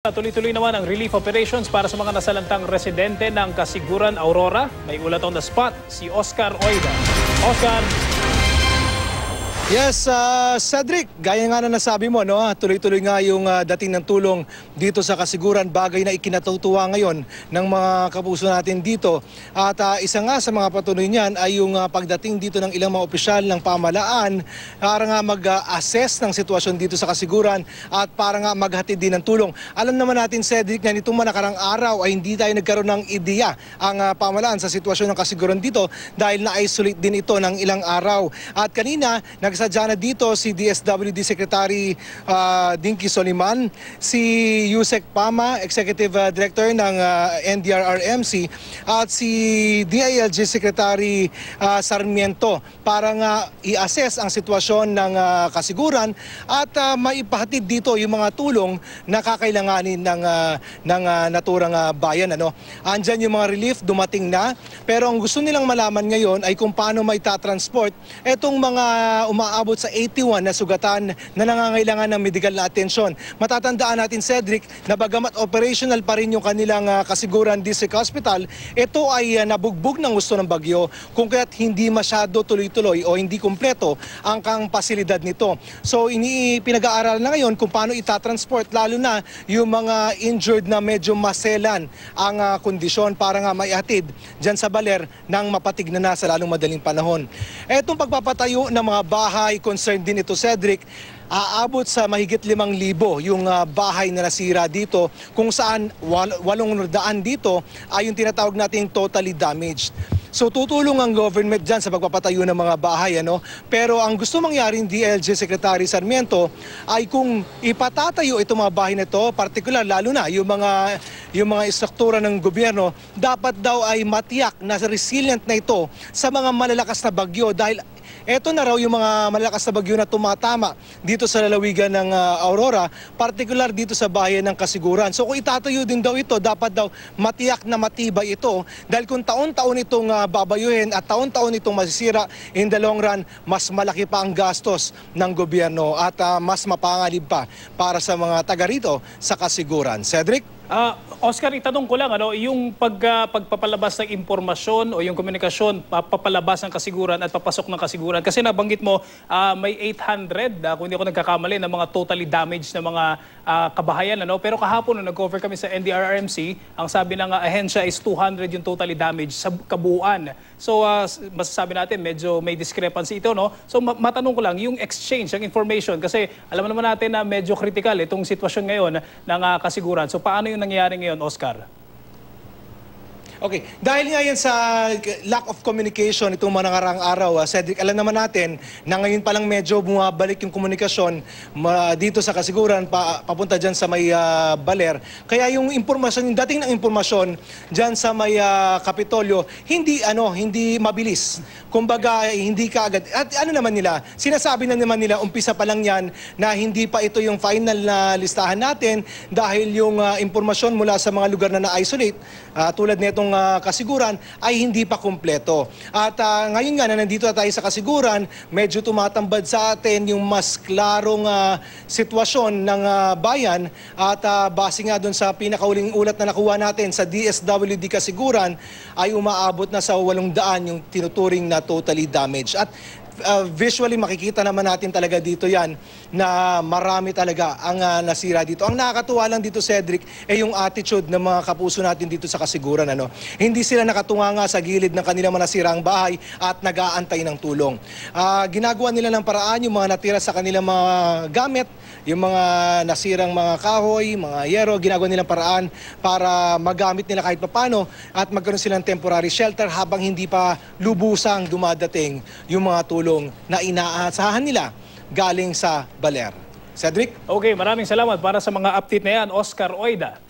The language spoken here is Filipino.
Tuloy-tuloy naman ang relief operations para sa mga nasalantang residente ng Kasiguran, Aurora. May ulat on the spot, si Oscar Oida. Oscar, Yes, uh, Cedric, gaya nga na nasabi mo, no, tuloy-tuloy nga yung uh, dating ng tulong dito sa kasiguran, bagay na ikinatutuwa ngayon ng mga kapuso natin dito. At uh, isa nga sa mga patuloy niyan ay yung uh, pagdating dito ng ilang mga opisyal ng pamalaan para nga mag-assess ng sitwasyon dito sa kasiguran at para nga maghatid din ng tulong. Alam naman natin, Cedric, na nitong manakarang araw ay hindi tayo nagkaroon ng ideya ang uh, pamalaan sa sitwasyon ng kasiguran dito dahil na-isolate din ito ng ilang araw. At kanina, nag Nagsadya na dito si DSWD Secretary uh, Dinky Soliman, si Yusek Pama, Executive uh, Director ng uh, NDRRMC at si DILG Secretary uh, Sarmiento para nga i-assess ang sitwasyon ng uh, kasiguran at uh, maipahatid dito yung mga tulong na kakailanganin ng, uh, ng uh, naturang uh, bayan. Ano? Andyan yung mga relief, dumating na. Pero ang gusto nilang malaman ngayon ay kung paano may transport etong mga uma umaabot sa 81 na sugatan na nangangailangan ng medical na atensyon. Matatandaan natin, Cedric, na bagamat operational pa rin yung kanilang uh, kasiguran district hospital, ito ay uh, nabugbog ng gusto ng bagyo kung kaya't hindi masyado tuloy-tuloy o hindi kumpleto ang kang pasilidad nito. So ini pinag-aaralan na ngayon kung paano itatransport lalo na yung mga injured na medyo maselan ang uh, kondisyon para nga maihatid dyan sa baler ng mapatig na na sa lalong madaling panahon. Etong pagpapatayo ng mga bahay bahay, concerned din ito Cedric, aabot sa mahigit 5,000 yung uh, bahay na nasira dito kung saan wal walong daan dito ay yung tinatawag nating totally damaged. So tutulong ang government dyan sa pagpapatayo ng mga bahay. Ano? Pero ang gusto mangyari ng DLG Secretary Sarmiento ay kung ipatatayo itong mga bahay na ito, particular lalo na yung mga, yung mga istruktura ng gobyerno, dapat daw ay matiyak na resilient na ito sa mga malalakas na bagyo dahil ito na raw yung mga malalakas na bagyo na tumatama dito sa lalawigan ng uh, Aurora, particular dito sa bayan ng Kasiguran. So kung itatayo din daw ito, dapat daw matiyak na matibay ito dahil kung taon-taon itong uh, babayuhin at taon-taon itong masisira in the long run, mas malaki pa ang gastos ng gobyerno at uh, mas mapangalib pa para sa mga taga rito sa Kasiguran. Cedric? Uh, Oscar, itanong ko lang, ano, yung pag, uh, pagpapalabas ng impormasyon o yung komunikasyon, papalabas ng kasiguran at papasok ng kasiguran. Kasi nabanggit mo, uh, may 800, uh, kung hindi ako nagkakamali, na mga totally damaged na mga uh, kabahayan. Ano? Pero kahapon, nung nag-cover kami sa NDRRMC, ang sabi ng uh, ahensya is 200 yung totally damaged sa kabuuan. So, uh, masasabi natin, medyo may discrepancy ito. No? So, ma- matanong ko lang, yung exchange, yung information, kasi alam naman natin na medyo critical itong sitwasyon ngayon ng uh, kasiguran. So, paano yung nangyayari ngayon, Oscar? Okay, dahil nga yan sa lack of communication itong mga nangarang araw, uh, Cedric, alam naman natin na ngayon pa lang medyo bumabalik yung komunikasyon dito sa kasiguran pa, papunta dyan sa may uh, baler. Kaya yung impormasyon, yung dating ng impormasyon dyan sa may uh, Kapitolyo, hindi ano, hindi mabilis. Kumbaga, hindi kaagad. At ano naman nila, sinasabi na naman nila, umpisa pa lang yan na hindi pa ito yung final na listahan natin dahil yung uh, impormasyon mula sa mga lugar na na-isolate, uh, tulad nitong ng uh, kasiguran ay hindi pa kumpleto. At uh, ngayon nga na nandito na tayo sa kasiguran, medyo tumatambad sa atin yung mas klarong uh, sitwasyon ng uh, bayan at uh, base nga doon sa pinakauling ulat na nakuha natin sa DSWD kasiguran ay umaabot na sa 800 yung tinuturing na totally damaged. At uh, visually makikita naman natin talaga dito yan na marami talaga ang uh, nasira dito. Ang nakakatuwa lang dito, Cedric, ay yung attitude ng mga kapuso natin dito sa kasiguran. Ano? Hindi sila nakatunga nga sa gilid ng kanilang manasirang bahay at nag-aantay ng tulong. Uh, ginagawa nila ng paraan yung mga natira sa kanilang mga gamit, yung mga nasirang mga kahoy, mga yero, ginagawa nilang paraan para magamit nila kahit papano at magkaroon silang temporary shelter habang hindi pa lubusang dumadating yung mga tulong tulong na inaasahan nila galing sa Baler. Cedric? Okay, maraming salamat para sa mga update na yan, Oscar Oida.